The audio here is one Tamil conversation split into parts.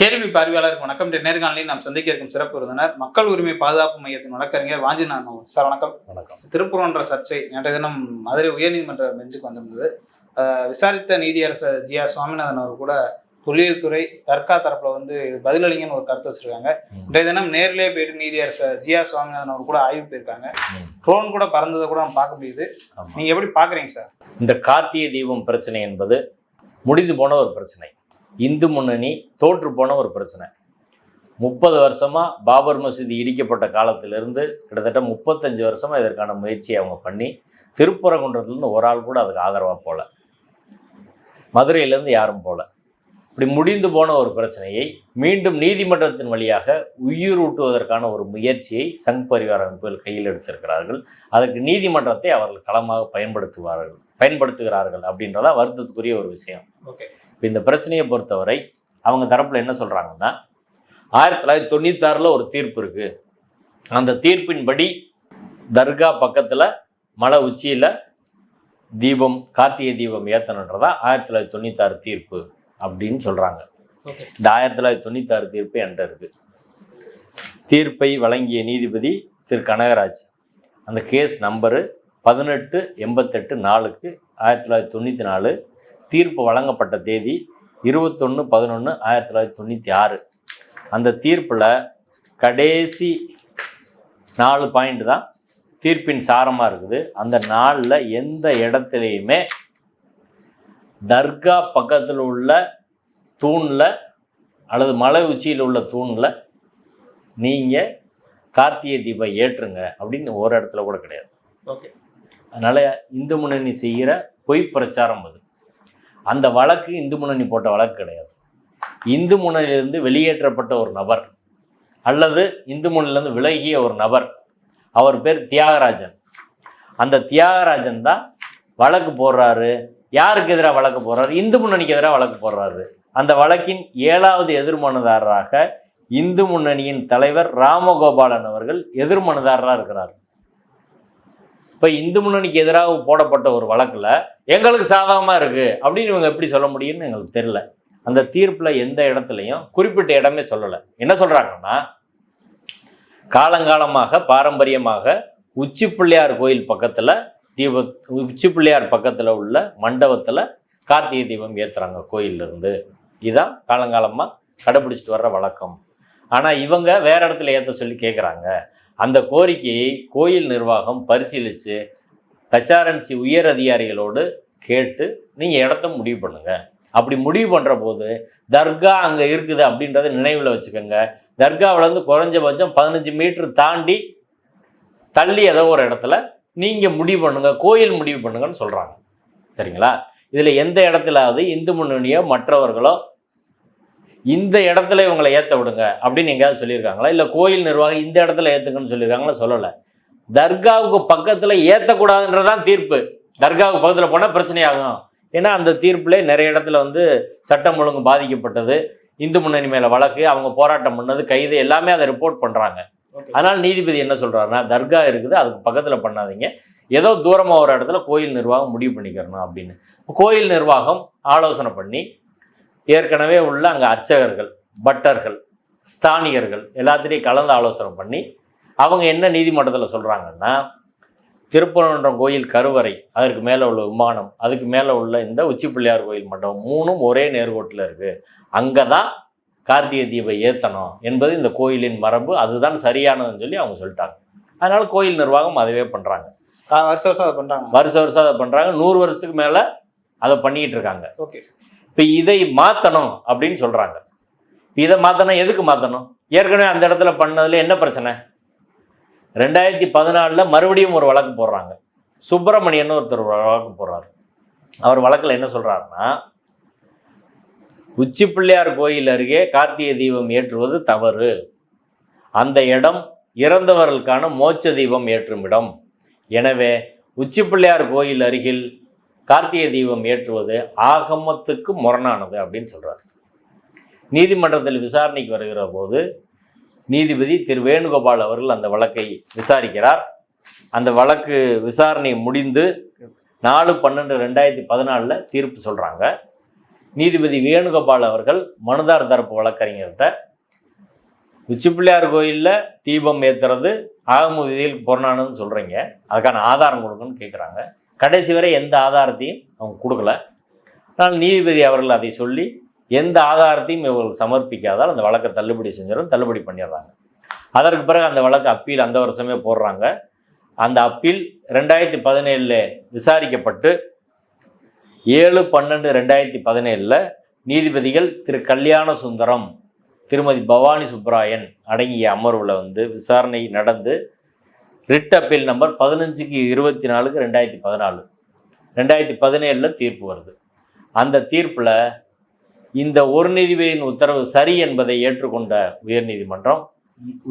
கேள்வி பார்வையாளருக்கு வணக்கம். நேர்காணலில் நாம் சந்திக்க இருக்கும் சிறப்பு விருந்தினர் மக்கள் உரிமை பாதுகாப்பு மையத்தின் வழக்கறிஞர் அவர்கள். சார் வணக்கம். வணக்கம். திருப்பூர்ன்ற சர்ச்சை நேற்றைய தினம் மதுரை உயர்நீதிமன்ற பெஞ்சுக்கு வந்திருந்தது. விசாரித்த நீதியரசர் ஜி ஆர் சுவாமிநாதன் அவர் கூட தொழில் துறை தர்கா தரப்புல வந்து இது பதிலளிங்கன்னு ஒரு கருத்து வச்சிருக்காங்க. இன்றைய தினம் நேரிலே போயிட்டு நீதியரசர் ஜி ஆர் சுவாமிநாதன் அவர் கூட ஆய்வு போயிருக்காங்க. ட்ரோன் கூட பறந்ததை கூட நம்ம பார்க்க முடியுது. நீங்க எப்படி பாக்குறீங்க சார்? இந்த கார்த்திகை தீபம் பிரச்சனை என்பது முடிந்து போன ஒரு பிரச்சனை. இந்து முன்னணி தோற்று போன ஒரு பிரச்சனை. முப்பது வருஷமாக பாபர் மசூதி இடிக்கப்பட்ட காலத்திலிருந்து கிட்டத்தட்ட முப்பத்தஞ்சு வருஷமாக இதற்கான முயற்சியை அவங்க பண்ணி திருப்பரங்குன்றத்துலேருந்து ஒரு ஆள் கூட அதுக்கு ஆதரவாக போகல மதுரையிலேருந்து யாரும் போகல இப்படி முடிந்து போன ஒரு பிரச்சனையை மீண்டும் நீதிமன்றத்தின் வழியாக உயிர் ஊட்டுவதற்கான ஒரு முயற்சியை சங் பரிவார அமைப்புகள் கையில் எடுத்திருக்கிறார்கள். அதற்கு நீதிமன்றத்தை அவர்கள் களமாக பயன்படுத்துவார்கள். பயன்படுத்துகிறார்கள் அப்படின்றதா வருத்தத்துக்குரிய ஒரு விஷயம். ஓகே. இப்போ இந்த பிரச்சனையை பொறுத்தவரை அவங்க தரப்பில் என்ன சொல்கிறாங்கன்னா ஆயிரத்தி தொள்ளாயிரத்தி தொண்ணூத்தாறில் ஒரு தீர்ப்பு இருக்குது அந்த தீர்ப்பின்படி தர்கா பக்கத்தில் மலை உச்சியில் தீபம் கார்த்திகை தீபம் ஏற்றணுன்றதா ஆயிரத்தி தொள்ளாயிரத்தி தொண்ணூத்தாறு தீர்ப்பு அப்படின்னு சொல்கிறாங்க இந்த ஆயிரத்தி தொள்ளாயிரத்தி தொண்ணூத்தாறு தீர்ப்பு என்கிட்ட இருக்கு. தீர்ப்பை வழங்கிய நீதிபதி திரு கனகராஜ். அந்த கேஸ் நம்பரு பதினெட்டு எண்பத்தெட்டு நாலுக்கு ஆயிரத்தி தொள்ளாயிரத்தி தொண்ணூற்றி நாலு. தீர்ப்பு வழங்கப்பட்ட தேதி இருபத்தொன்று பதினொன்று ஆயிரத்தி தொள்ளாயிரத்தி தொண்ணூற்றி ஆறு. அந்த தீர்ப்பில் கடைசி நாலு பாயிண்ட் தான் தீர்ப்பின் சாரமாக இருக்குது. அந்த நாளில் எந்த இடத்துலையுமே தர்கா பக்கத்தில் உள்ள தூணில் அல்லது மலை உச்சியில் உள்ள தூணில் நீங்கள் கார்த்திகை தீபம் ஏற்றுங்க அப்படின்னு ஒரு இடத்துல கூட கிடையாது. ஓகே. அதனால் இந்து முன்னணி செய்கிற பொய் பிரச்சாரம் அது. அந்த வழக்கு இந்து முன்னணி போட்ட வழக்கு கிடையாது. இந்து முன்னணியிலிருந்து வெளியேற்றப்பட்ட ஒரு நபர் அல்லது இந்து முன்னணியிலிருந்து விலகிய ஒரு நபர் அவர் பேர் தியாகராஜன். அந்த தியாகராஜன் தான் வழக்கு போடுறாரு. யாருக்கு எதிராக வழக்கு போடுறாரு? இந்து முன்னணிக்கு எதிராக வழக்கு போடுறாரு. அந்த வழக்கின் ஏழாவது எதிர்மனுதாரராக இந்து முன்னணியின் தலைவர் ராமகோபாலன் அவர்கள் எதிர்மனுதாரராக இருக்கிறார். இப்போ இந்து முன்னணிக்கு எதிராக போடப்பட்ட ஒரு வழக்கில் எங்களுக்கு சாதகமாக இருக்குது அப்படின்னு இவங்க எப்படி சொல்ல முடியும்னு எங்களுக்கு தெரில அந்த தீர்ப்பில் எந்த இடத்துலையும் குறிப்பிட்ட இடமே சொல்லலை. என்ன சொல்கிறாங்கன்னா காலங்காலமாக பாரம்பரியமாக உச்சி பிள்ளையார் கோயில் பக்கத்தில் தீப உச்சி பிள்ளையார் பக்கத்தில் உள்ள மண்டபத்தில் கார்த்திகை தீபம் ஏற்றுறாங்க கோயிலிருந்து இதுதான் காலங்காலமாக கடைபிடிச்சிட்டு வர்ற வழக்கம். ஆனால் இவங்க வேறு இடத்துல ஏற்ற சொல்லி கேட்குறாங்க அந்த கோரிக்கையை கோயில் நிர்வாகம் பரிசீலித்து ஹெச்ஆர்என்சி உயர் அதிகாரிகளோடு கேட்டு நீங்கள் இடத்த முடிவு பண்ணுங்கள் அப்படி முடிவு பண்ணுற போது தர்கா அங்கே இருக்குது அப்படின்றத நினைவில் வச்சுக்கோங்க. தர்காவிலேருந்து குறைஞ்சபட்சம் பதினஞ்சு மீட்ரு தாண்டி தள்ளி ஏதோ ஒரு இடத்துல நீங்கள் முடிவு பண்ணுங்கள் கோயில் முடிவு பண்ணுங்கன்னு சொல்கிறாங்க சரிங்களா? இதில் எந்த இடத்துலாவது இந்து முன்னணியோ மற்றவர்களோ இந்த இடத்துல இவங்களை ஏற்ற விடுங்க அப்படின்னு எங்கேயாவது சொல்லியிருக்காங்களா? இல்லை கோயில் நிர்வாகம் இந்த இடத்துல ஏற்றுங்கன்னு சொல்லியிருக்காங்களா? சொல்லலை. தர்காவுக்கு பக்கத்தில் ஏற்றக்கூடாதுன்றதான் தீர்ப்பு. தர்காவுக்கு பக்கத்தில் போனால் பிரச்சனையாகும். ஏன்னா அந்த தீர்ப்புல நிறைய இடத்துல வந்து சட்டம் ஒழுங்கு பாதிக்கப்பட்டது. இந்து முன்னணி மேலே வழக்கு அவங்க போராட்டம் பண்ணது கைது எல்லாமே அதை ரிப்போர்ட் பண்ணுறாங்க அதனால் நீதிபதி என்ன சொல்கிறாருன்னா தர்கா இருக்குது அதுக்கு பக்கத்தில் பண்ணாதீங்க. ஏதோ தூரமாக ஒரு இடத்துல கோயில் நிர்வாகம் முடிவு பண்ணிக்கிறணும் அப்படின்னு. கோயில் நிர்வாகம் ஆலோசனை பண்ணி ஏற்கனவே உள்ள அங்கே அர்ச்சகர்கள் பட்டர்கள் ஸ்தானிகர்கள் எல்லாத்திலையும் கலந்து ஆலோசனை பண்ணி அவங்க என்ன நீதிமன்றத்தில் சொல்கிறாங்கன்னா திருப்பரங்குன்றம் கோயில் கருவறை அதற்கு மேலே உள்ள விமானம் அதுக்கு மேலே உள்ள இந்த உச்சி பிள்ளையார் கோயில் மண்டபம் மூணும் ஒரே நேர்கோட்டில் இருக்குது அங்கே தான் கார்த்திகை தீபம் ஏற்றணும் என்பது இந்த கோயிலின் மரபு அதுதான் சரியானதுன்னு சொல்லி அவங்க சொல்லிட்டாங்க. அதனால் கோயில் நிர்வாகம் அதுவே பண்ணுறாங்க கா- வருஷம் வருஷம் அதை பண்றாங்க. வருஷ வருஷம் அதை பண்ணுறாங்க நூறு வருஷத்துக்கு மேலே அதை பண்ணிக்கிட்டு இருக்காங்க. ஓகே. இப்போ இதை மாற்றணும் அப்படின்னு சொல்கிறாங்க இதை மாற்றணும் எதுக்கு மாற்றணும் ஏற்கனவே அந்த இடத்துல பண்ணதில் என்ன பிரச்சனை? ரெண்டாயிரத்தி பதினாலில் மறுபடியும் ஒரு வழக்கு போடுறாங்க. சுப்பிரமணியன் ஒருத்தர் வழக்கு போடுறாரு. அவர் வழக்கில் என்ன சொல்கிறாருன்னா உச்சி பிள்ளையார் கோயில் அருகே கார்த்திகை தீபம் ஏற்றுவது தவறு. அந்த இடம் இறந்தவர்களுக்கான மோட்ச தீபம் ஏற்றும் இடம். எனவே உச்சி பிள்ளையார் கோயில் அருகில் கார்த்திகை தீபம் ஏற்றுவது ஆகமத்துக்கு முரணானது அப்படின்னு சொல்கிறார் நீதிமன்றத்தில் விசாரணைக்கு வருகிற போது நீதிபதி திரு வேணுகோபால் அவர்கள் அந்த வழக்கை விசாரிக்கிறார். அந்த வழக்கு விசாரணை முடிந்து நாலு பன்னெண்டு ரெண்டாயிரத்தி பதினாலில் தீர்ப்பு சொல்கிறாங்க நீதிபதி வேணுகோபால் அவர்கள் மனுதார் தரப்பு வழக்கறிஞர்கிட்ட உச்சிப்பிள்ளையார் கோயிலில் தீபம் ஏற்றுறது ஆகம விதியில் பொருளானதுன்னு சொல்கிறீங்க அதுக்கான ஆதாரம் கொடுக்கணும்னு கேட்குறாங்க கடைசி வரை எந்த ஆதாரத்தையும் அவங்க கொடுக்கல. ஆனால் நீதிபதி அவர்கள் அதை சொல்லி எந்த ஆதாரத்தையும் இவர்கள் சமர்ப்பிக்காதால் அந்த வழக்கை தள்ளுபடி செஞ்சிடும் தள்ளுபடி பண்ணிடுறாங்க. அதற்கு பிறகு அந்த வழக்கு அப்பீல் அந்த வருஷமே போடுறாங்க. அந்த அப்பீல் ரெண்டாயிரத்தி பதினேழில் விசாரிக்கப்பட்டு ஏழு பன்னெண்டு ரெண்டாயிரத்தி பதினேழில் நீதிபதிகள் திரு. கல்யாண சுந்தரம் திருமதி பவானி சுப்ராயன் அடங்கிய அமர்வில் வந்து விசாரணை நடந்து ரிட் அப்பீல் நம்பர் பதினஞ்சுக்கு இருபத்தி நாலுக்கு ரெண்டாயிரத்தி பதினாலு. ரெண்டாயிரத்தி பதினேழில் தீர்ப்பு வருது. அந்த தீர்ப்பில் இந்த ஒரு நீதிபதியின் உத்தரவு சரி என்பதை ஏற்றுக்கொண்ட உயர்நீதிமன்றம்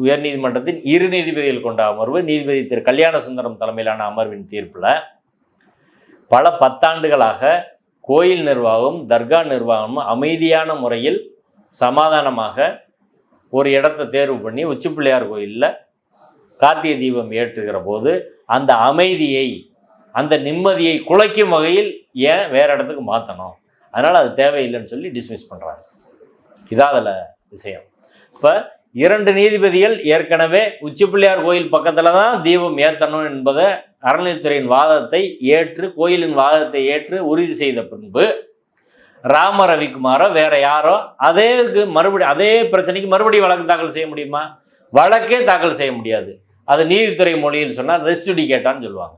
உயர்நீதிமன்றத்தின் இரு நீதிபதிகள் கொண்ட அமர்வு நீதிபதி திரு. கல்யாண சுந்தரம் தலைமையிலான அமர்வின் தீர்ப்பில் பல பத்தாண்டுகளாக கோயில் நிர்வாகம் தர்கா நிர்வாகமும் அமைதியான முறையில் சமாதானமாக ஒரு இடத்தை தேர்வு பண்ணி உச்சிப்பிள்ளையார் கோயிலில் கார்த்திகை தீபம் ஏற்றுகிற போது அந்த அமைதியை அந்த நிம்மதியை குலைக்கும் வகையில் ஏன் வேற இடத்துக்கு மாற்றணும் அதனால் அது தேவையில்லைன்னு சொல்லி டிஸ்மிஸ் பண்ணுறாங்க இதான் அதில் விஷயம். இப்போ இரண்டு நீதிபதிகள் ஏற்கனவே உச்சிப்பிள்ளையார் கோயில் பக்கத்தில் தான் தீபம் ஏற்றணும் என்பதை அறநிலைத்துறையின் வாதத்தை ஏற்று கோயிலின் வாதத்தை ஏற்று உறுதி செய்த பின்பு ராம ரவிக்குமாரோ வேற யாரோ அதே மறுபடியும் மறுபடி அதே பிரச்சனைக்கு மறுபடியும் வழக்கு தாக்கல் செய்ய முடியுமா? வழக்கே தாக்கல் செய்ய முடியாது. அது நீதித்துறை மொழியில் சொன்னால் ரெஸ்டுடி கேட்டான்னு சொல்லுவாங்க.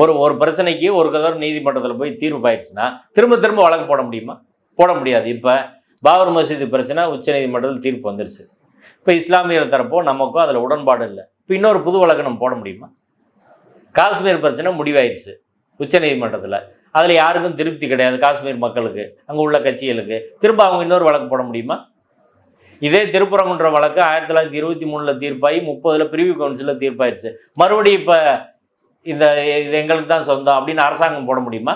ஒரு ஒரு பிரச்சனைக்கு ஒரு கதர் நீதிமன்றத்தில் போய் தீர்ப்பு ஆயிடுச்சுன்னா திரும்ப திரும்ப வழக்கு போட முடியுமா? போட முடியாது. இப்போ பாபர் மசீது பிரச்சனை உச்ச நீதிமன்றத்தில் தீர்ப்பு வந்துருச்சு. இப்போ இஸ்லாமியர் தரப்போ நமக்கும் அதில் உடன்பாடு இல்லை. இப்போ இன்னொரு புது வழக்கு நம்ம போட முடியுமா? காஷ்மீர் பிரச்சனை முடிவாயிடுச்சு உச்ச நீதிமன்றத்தில். அதில் யாருக்கும் திருப்தி கிடையாது காஷ்மீர் மக்களுக்கு அங்கே உள்ள கட்சிகளுக்கு. திரும்ப அவங்க இன்னொரு வழக்கு போட முடியுமா? இதே திருப்பரங்குன்ற வழக்கு ஆயிரத்தி தொள்ளாயிரத்தி இருபத்தி மூணில் தீர்ப்பாகி முப்பதில் பிரிவு கவுன்சிலில் தீர்ப்பாயிருச்சு. மறுபடியும் இப்போ இந்த இது எங்களுக்கு தான் சொந்தம் அப்படின்னு அரசாங்கம் போட முடியுமா?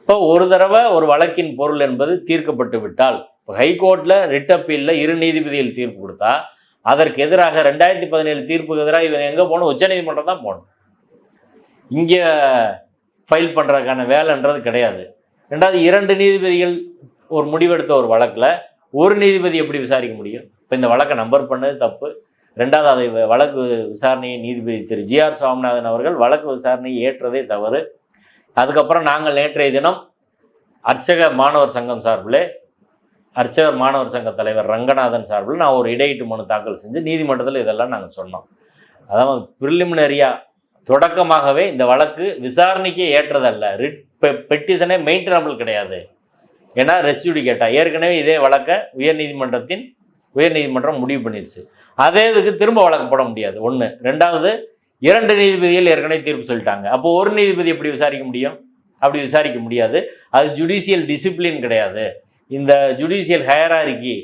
இப்போ ஒரு தடவை ஒரு வழக்கின் பொருள் என்பது தீர்க்கப்பட்டு விட்டால் இப்போ ஹைகோர்ட்டில் ரிட் அப்பீலில் இரு நீதிபதிகள் தீர்ப்பு கொடுத்தா அதற்கு எதிராக ரெண்டாயிரத்தி பதினேழு தீர்ப்புக்கு எதிராக இவங்க எங்கே போகணும்? உச்சநீதிமன்றம் தான் போகணும். இங்கே ஃபைல் பண்ணுறதுக்கான வேலைன்றது கிடையாது. ரெண்டாவது இரண்டு நீதிபதிகள் ஒரு முடிவெடுத்த ஒரு வழக்கில் ஒரு நீதிபதி எப்படி விசாரிக்க முடியும்? இப்போ இந்த வழக்கை நம்பர் பண்ணது தப்பு. ரெண்டாவது அதை வ- வழக்கு விசாரணையை நீதிபதி திரு ஜிஆர் சுவாமிநாதன் அவர்கள் வழக்கு விசாரணையை ஏற்றதே தவறு. அதுக்கப்புறம் நாங்கள் நேற்றைய தினம் அர்ச்சக மாணவர் சங்கம் சார்பில் அர்ச்சகர் மாணவர் சங்க தலைவர் ரங்கநாதன் சார்பில் நான் ஒரு இடையீட்டு மனு தாக்கல் செஞ்சு நீதிமன்றத்தில் இதெல்லாம் நாங்கள் சொன்னோம். அதாவது ப்ரிலிமினரியாக தொடக்கமாகவே இந்த வழக்கு விசாரணைக்கே ஏற்றதல்ல. ரிட் பெட்டிஷனே மெயின்டனபிள் கிடையாது. ஏன்னா ரெஸ்டியூடி கேட்டா. ஏற்கனவே இதே வழக்கை உயர்நீதிமன்றத்தின் உயர்நீதிமன்றம் முடிவு பண்ணிடுச்சு அதே இதுக்கு திரும்ப வழக்கு போட முடியாது. ஒன்று ரெண்டாவது இரண்டு நீதிபதிகள் ஏற்கனவே தீர்ப்பு சொல்லிட்டாங்க. அப்போ ஒரு நீதிபதி எப்படி விசாரிக்க முடியும்? அப்படி விசாரிக்க முடியாது. அது ஜுடிஷியல் டிசிப்ளின் கிடையாது. இந்த ஜுடிஷியல் ஹயராரிக்கி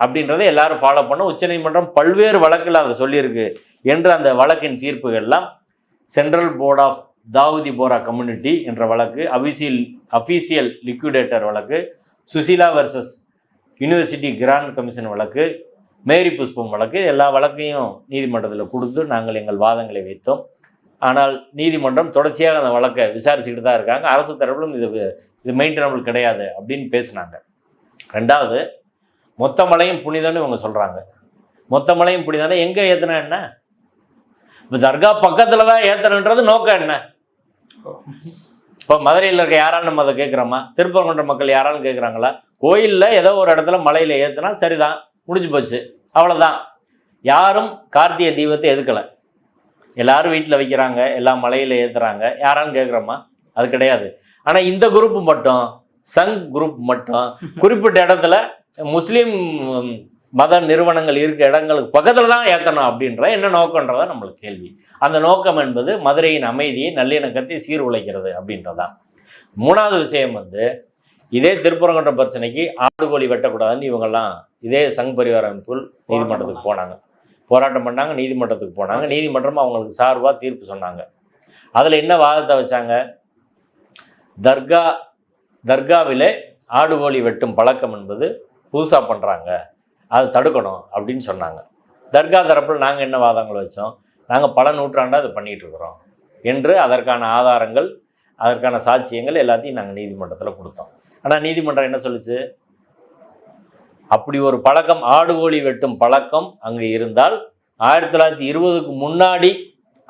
அப்படின்றத எல்லாரும் ஃபாலோ பண்ண உச்சநீதிமன்றம் பல்வேறு வழக்கில் அதை சொல்லியிருக்கு என்று அந்த வழக்கின் தீர்ப்புகள்லாம் central board of Dawoodi Bohra community என்ற வழக்கு அபிசியல் அஃபீஷியல் லிக்விடேட்டர் வழக்கு Susheela versus university grant commission வழக்கு மேரி புஷ்பம் வழக்கு எல்லா வழக்கையும் நீதிமன்றத்தில் கொடுத்து நாங்கள் எங்கள் வாதங்களை வைத்தோம். ஆனால் நீதிமன்றம் தொடர்ச்சியாக அந்த வழக்கை விசாரிச்சுக்கிட்டு தான் இருக்காங்க. அரசு தரப்பிலும் இது இது மெயின்டனபிள் கிடையாது அப்படின்னு பேசினாங்க. ரெண்டாவது மொத்த மலையும் புனிதன்னு இவங்க சொல்கிறாங்க மொத்த மலையும் புனிதம்னா எங்கே ஏற்றுனா என்ன? இப்போ தர்கா பக்கத்தில் தான் ஏற்றணுன்றது நோக்கம் என்ன? இப்போ மதுரையில் இருக்க யாராலும் நம்ம அதை கேட்குறோமா? திருப்பரங்குன்ற மக்கள் யாராலும் கேட்குறாங்களா? கோயிலில் ஏதோ ஒரு இடத்துல மலையில் ஏற்றுனா சரிதான் முடிஞ்சு போச்சு. அவ்வளோதான் யாரும் கார்த்திகை தீபத்தை எதுக்கலை? எல்லாரும் வீட்டில் வைக்கிறாங்க எல்லாம் மலையில் ஏற்றுறாங்க யாராலும் கேட்குறோமா? அது கிடையாது. ஆனால் இந்த குரூப் மட்டும் சங் குரூப் மட்டும் குறிப்பிட்ட இடத்துல முஸ்லீம் மத நிறுவனங்கள் இருக்க இடங்களுக்கு பக்கத்தில் தான் ஏற்றணும் அப்படின்ற என்ன நோக்கன்றதா நம்மளுக்கு கேள்வி. அந்த நோக்கம் என்பது மதுரையின் அமைதியை நல்லிணக்கத்தை சீர்குலைக்கிறது அப்படின்றதான். மூணாவது விஷயம் வந்து இதே திருப்பரங்குன்றம் பிரச்சனைக்கு ஆடு கோழி வெட்டக்கூடாதுன்னு இவங்கெல்லாம் இதே சங் பரிவார அமைப்புகள் நீதிமன்றத்துக்கு போனாங்க. போராட்டம் பண்ணாங்க நீதிமன்றத்துக்கு போனாங்க. நீதிமன்றம் அவங்களுக்கு சார்பாக தீர்ப்பு சொன்னாங்க. அதில் என்ன வாதத்தை வச்சாங்க? தர்கா தர்காவிலே ஆடு கோழி வெட்டும் பழக்கம் என்பது புதுசாக பண்ணுறாங்க அதை தடுக்கணும் அப்படின்னு சொன்னாங்க. தர்கா தரப்பில் நாங்கள் என்ன வாதங்கள் வச்சோம்? நாங்கள் பல நூற்றாண்டாக அதை பண்ணிகிட்டு இருக்கிறோம் என்று அதற்கான ஆதாரங்கள் அதற்கான சாட்சியங்கள் எல்லாத்தையும் நாங்கள் நீதிமன்றத்தில் கொடுத்தோம். ஆனால் நீதிமன்றம் என்ன சொல்லுச்சு? அப்படி ஒரு பழக்கம் ஆடு கோழி வெட்டும் பழக்கம் அங்கே இருந்தால் ஆயிரத்தி தொள்ளாயிரத்தி இருபதுக்கு முன்னாடி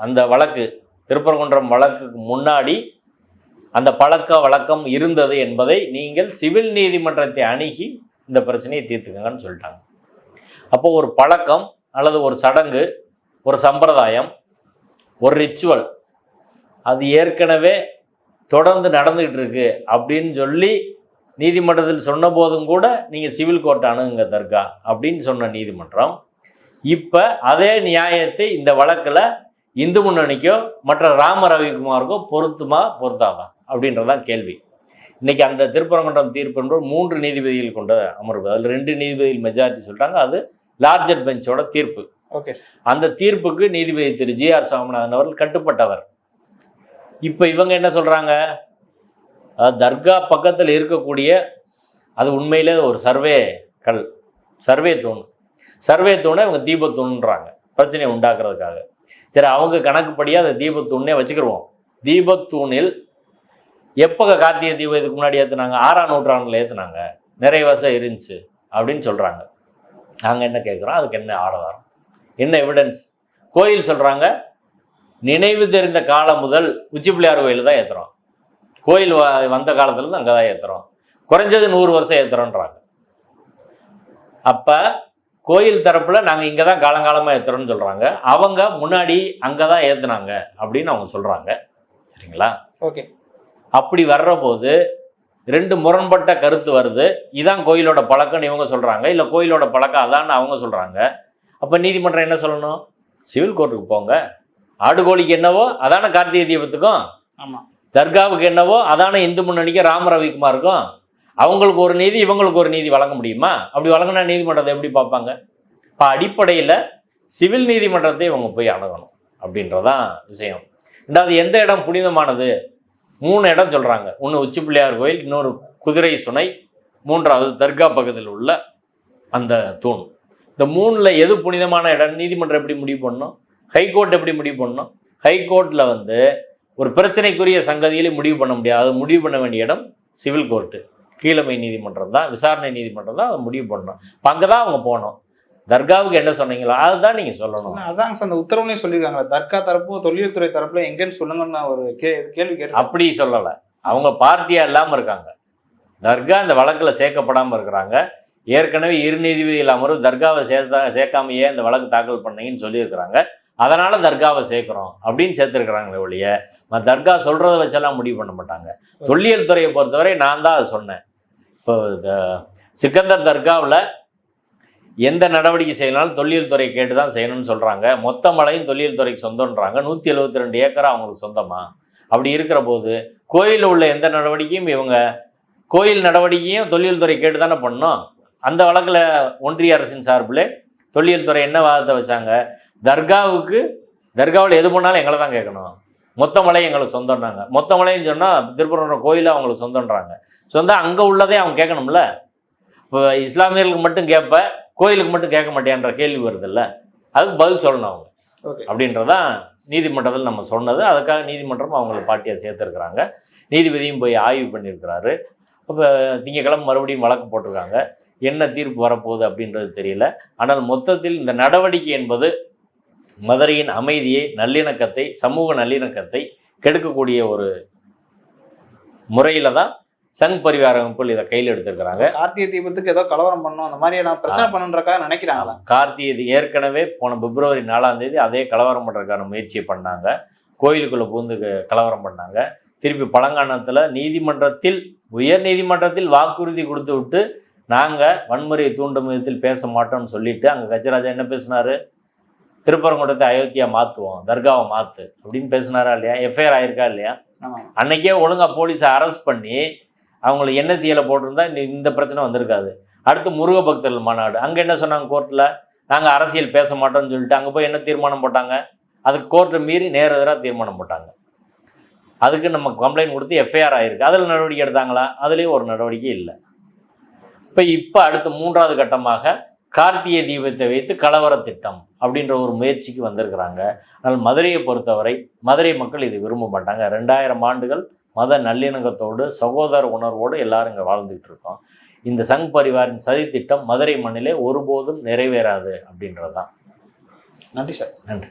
அந்த வழக்கு திருப்பரங்குன்றம் வழக்குக்கு முன்னாடி அந்த பழக்க வழக்கம் இருந்தது என்பதை நீங்கள் சிவில் நீதிமன்றத்தை அணுகி இந்த பிரச்சனையை தீர்த்துக்கங்கன்னு சொல்லிட்டாங்க. அப்போ ஒரு பழக்கம் அல்லது ஒரு சடங்கு ஒரு சம்பிரதாயம் ஒரு ரிச்சுவல் அது ஏற்கனவே தொடர்ந்து நடந்துகிட்டு இருக்கு அப்படின்னு சொல்லி நீதிமன்றத்தில் சொன்ன போதும் கூட நீங்கள் சிவில் கோர்ட் அணுகுங்க தர்கா அப்படின்னு சொன்ன நீதிமன்றம் இப்போ அதே நியாயத்தை இந்த வழக்கில் இந்து முன்னணிக்கோ மற்ற ராம ரவிக்குமாருக்கோ பொருத்துமா பொருத்தாமா அப்படின்றதான் கேள்வி. இன்றைக்கி அந்த திருப்பரங்குன்றம் தீர்ப்பு என்பது மூன்று நீதிபதிகள் கொண்ட அமர்வு அதில் ரெண்டு நீதிபதிகள் மெஜாரிட்டி சொல்கிறாங்க அது லார்ஜர் பெஞ்சோட தீர்ப்பு. ஓகே அந்த தீர்ப்புக்கு நீதிபதி திரு ஜி ஆர் சாமிநாதன் அவர்கள் கட்டுப்பட்டவர். இப்போ இவங்க என்ன அதாவது தர்கா பக்கத்தில் இருக்கக்கூடிய அது உண்மையிலே ஒரு சர்வே கல் சர்வே தூண். சர்வே தூணை இவங்க தீபத்தூண்ன்றாங்க பிரச்சனையை உண்டாக்குறதுக்காக. சரி அவங்க கணக்குப்படியே அதை தீபத்தூணே வச்சுக்கிருவோம். தீபத்தூணில் எப்போ கார்த்திகை தீபம் இதுக்கு முன்னாடி ஏற்றுனாங்க ஆறாம் நூற்றாண்டில் ஏற்றுனாங்க நிறைய வருஷம் இருந்துச்சு அப்படின்னு சொல்கிறாங்க நாங்கள் என்ன கேட்குறோம் அதுக்கு என்ன ஆதாரம் என்ன எவிடன்ஸ் கோயில் சொல்கிறாங்க நினைவு தெரிந்த காலம் முதல் உச்சி பிள்ளையார் கோயில் தான் ஏற்றுறோம் கோயில் வ- வந்த காலத்துலேருந்து அங்கே தான் ஏற்றுறோம் குறைஞ்சது நூறு வருஷம் ஏற்றுறோன்றாங்க அப்போ கோயில் தரப்பில் நாங்கள் இங்கே தான் காலங்காலமாக ஏற்றுறோம்னு சொல்கிறாங்க அவங்க முன்னாடி அங்கே தான் ஏற்றுனாங்க அப்படின்னு அவங்க சொல்கிறாங்க சரிங்களா? ஓகே. அப்படி வர்ற போது ரெண்டு முரண்பட்ட கருத்து வருது. இதான் கோயிலோட பழக்கம்னு இவங்க சொல்கிறாங்க இல்லை கோயிலோட பழக்கம் அதான்னு அவங்க சொல்கிறாங்க அப்போ நீதிமன்றம் என்ன சொல்லணும்? சிவில் கோர்ட்டுக்கு போங்க. ஆடு கோழிக்கு என்னவோ அதான கார்த்திகை தீபத்துக்கும்? ஆமா. தர்காவுக்கு என்னவோ அதான இந்து முன்னணிக்கு ராம ரவிக்குமாருக்கும்? அவங்களுக்கு ஒரு நீதி இவங்களுக்கு ஒரு நீதி வழங்க முடியுமா? அப்படி வழங்கினா நீதிமன்றத்தை எப்படி பார்ப்பாங்க? இப்போ அடிப்படையில் சிவில் நீதிமன்றத்தை இவங்க போய் அணுகணும் அப்படின்றதான் விஷயம். ரெண்டாவது எந்த இடம் புனிதமானது? மூணு இடம் சொல்கிறாங்க ஒன்று உச்சி பிள்ளையார் கோயில் இன்னொரு குதிரை சுனை மூன்றாவது தர்கா பகுதியில் உள்ள அந்த தூண். இந்த மூணில் எது புனிதமான இடம்? நீதிமன்றம் எப்படி முடிவு பண்ணணும் ஹைகோர்ட் எப்படி முடிவு பண்ணணும் ஹைகோர்ட்டில் வந்து ஒரு பிரச்சனைக்குரிய சங்கதியிலே முடிவு பண்ண முடியாது. முடிவு பண்ண வேண்டிய இடம் சிவில் கோர்ட்டு. கீழமை நீதிமன்றம் தான் விசாரணை நீதிமன்றம் தான் அதை முடிவு பண்ணணும் இப்போ அங்கே தான் அவங்க போனோம். தர்காவுக்கு என்ன சொன்னீங்களோ அதுதான் நீங்கள் சொல்லணும். சார் அந்த உத்தரவுலையும் சொல்லியிருக்காங்க தர்கா தரப்பும் தொழில் துறை தரப்புல எங்கன்னு சொல்லுங்கன்னு ஒரு கே கேள்வி கேட்டேன். அப்படி சொல்லலை. அவங்க பார்ட்டியாக இல்லாமல் இருக்காங்க. தர்கா இந்த வழக்கில் சேர்க்கப்படாமல் இருக்கிறாங்க. ஏற்கனவே இரு நீதிபதிகள் அமர்வு தர்காவை சேர்த்தா சேர்க்காமையே இந்த வழக்கு தாக்கல் பண்ணீங்கன்னு சொல்லியிருக்கிறாங்க. அதனால தர்காவை சேர்க்குறோம் அப்படின்னு சேர்த்துருக்குறாங்களே ஒழிய தர்கா சொல்கிறத வச்செல்லாம் முடிவு பண்ண மாட்டாங்க. தொல்லியல் துறையை பொறுத்தவரை நான் தான் அதை சொன்னேன். இப்போ சிக்கந்தர் தர்காவில் எந்த நடவடிக்கை செய்யனாலும் தொல்லியல் துறை கேட்டு தான் செய்யணும்னு சொல்கிறாங்க மொத்த மலையும் தொல்லியல் துறைக்கு சொந்தம்ன்றாங்க நூற்றி எழுபத்தி ரெண்டு ஏக்கரா அவங்களுக்கு சொந்தமா? அப்படி இருக்கிற போது கோயிலில் உள்ள எந்த நடவடிக்கையும் இவங்க கோயில் நடவடிக்கையும் தொல்லியல் துறை கேட்டு தானே பண்ணோம் அந்த வழக்கில் ஒன்றிய அரசின் சார்பில் தொல்லியல் துறை என்ன வாதத்தை வச்சாங்க? தர்காவுக்கு தர்காவில் எது பண்ணாலும் எங்களை தான் கேட்கணும். மொத்த மலை எங்களுக்கு சொந்தம்னாங்க. மொத்த மலைன்னு சொன்னால் திருப்பரங்குன்ற கோயிலாக அவங்களுக்கு சொந்தம்ன்றாங்க. சொந்தம் அங்கே உள்ளதே அவங்க கேட்கணும்ல? இப்போ இஸ்லாமியர்களுக்கு மட்டும் கேட்பேன் கோயிலுக்கு மட்டும் கேட்க மாட்டேன்ற கேள்வி வருதுல்ல? அதுக்கு பதில் சொல்லணும் அவங்க. அப்படின்றதான் நீதிமன்றத்தில் நம்ம சொன்னது. அதுக்காக நீதிமன்றம் அவங்கள பாட்டியாக சேர்த்துருக்குறாங்க. நீதிபதியும் போய் ஆய்வு பண்ணியிருக்கிறாரு. இப்போ திங்கக்கிழமை மறுபடியும் வழக்கு போட்டிருக்காங்க. என்ன தீர்ப்பு வரப்போகுது அப்படின்றது தெரியல. ஆனால் மொத்தத்தில் இந்த நடவடிக்கை என்பது மதுரையின் அமைதியை நல்லிணக்கத்தை சமூக நல்லிணக்கத்தை கெடுக்கக்கூடிய ஒரு முறையில் தான் சங் பரிவார அமைப்புகள் இதை கையில் எடுத்திருக்கிறாங்க. கார்த்திகை தீபத்துக்கு ஏதோ கலவரம் பண்ணணும் அந்த மாதிரி நான் பிரச்சனை பண்ணுன்றக்காக நினைக்கிறாங்களா? கார்த்திகை ஏற்கனவே போன பிப்ரவரி நாலாம் தேதி அதே கலவரம் பண்ணுறதுக்கான முயற்சியை பண்ணாங்க. கோயிலுக்குள்ளே பூந்து கலவரம் பண்ணாங்க. திருப்பி பழங்கானத்தில் நீதிமன்றத்தில் உயர் நீதிமன்றத்தில் வாக்குறுதி கொடுத்து விட்டு நாங்கள் வன்முறையை தூண்டும் விதத்தில் பேச மாட்டோம்னு சொல்லிட்டு அங்கே கஜராஜா என்ன பேசினாரு? திருப்பரங்குன்றத்தை அயோத்தியா மாற்றுவோம் தர்காவை மாற்று அப்படின்னு பேசினாரா இல்லையா? எஃப்ஐஆர் ஆயிருக்கா இல்லையா? அன்னைக்கே ஒழுங்காக போலீஸை அரெஸ்ட் பண்ணி அவங்கள என்ன செய்யலை போட்டிருந்தா இந்த பிரச்சனை வந்திருக்காது. அடுத்து முருக பக்தர்கள் மாநாடு. அங்கே என்ன சொன்னாங்க கோர்ட்டில் நாங்கள் அரசியல் பேச மாட்டோம்னு சொல்லிட்டு அங்கே போய் என்ன தீர்மானம் போட்டாங்க? அதுக்கு கோர்ட்டை மீறி நேர் எதிராக தீர்மானம் போட்டாங்க. அதுக்கு நம்ம கம்ப்ளைண்ட் கொடுத்து எஃப்ஐஆர் ஆயிருக்கு. அதில் நடவடிக்கை எடுத்தாங்களா? அதுலேயும் ஒரு நடவடிக்கை இல்லை. இப்போ இப்போ அடுத்த மூன்றாவது கட்டமாக கார்த்திகை தீபத்தை வைத்து கலவர திட்டம் அப்படின்ற ஒரு முயற்சிக்கு வந்திருக்கிறாங்க. ஆனால் மதுரையை பொறுத்தவரை மதுரை மக்கள் இது விரும்ப மாட்டாங்க. ரெண்டாயிரம் ஆண்டுகள் மத நல்லிணக்கத்தோடு சகோதர உணர்வோடு எல்லாரும் இங்கே வாழ்ந்துகிட்டு இருக்கோம். இந்த சங் பரிவாரின் சதி திட்டம் மதுரை மண்ணிலே ஒருபோதும் நிறைவேறாது அப்படின்றது தான் நன்றி சார். நன்றி.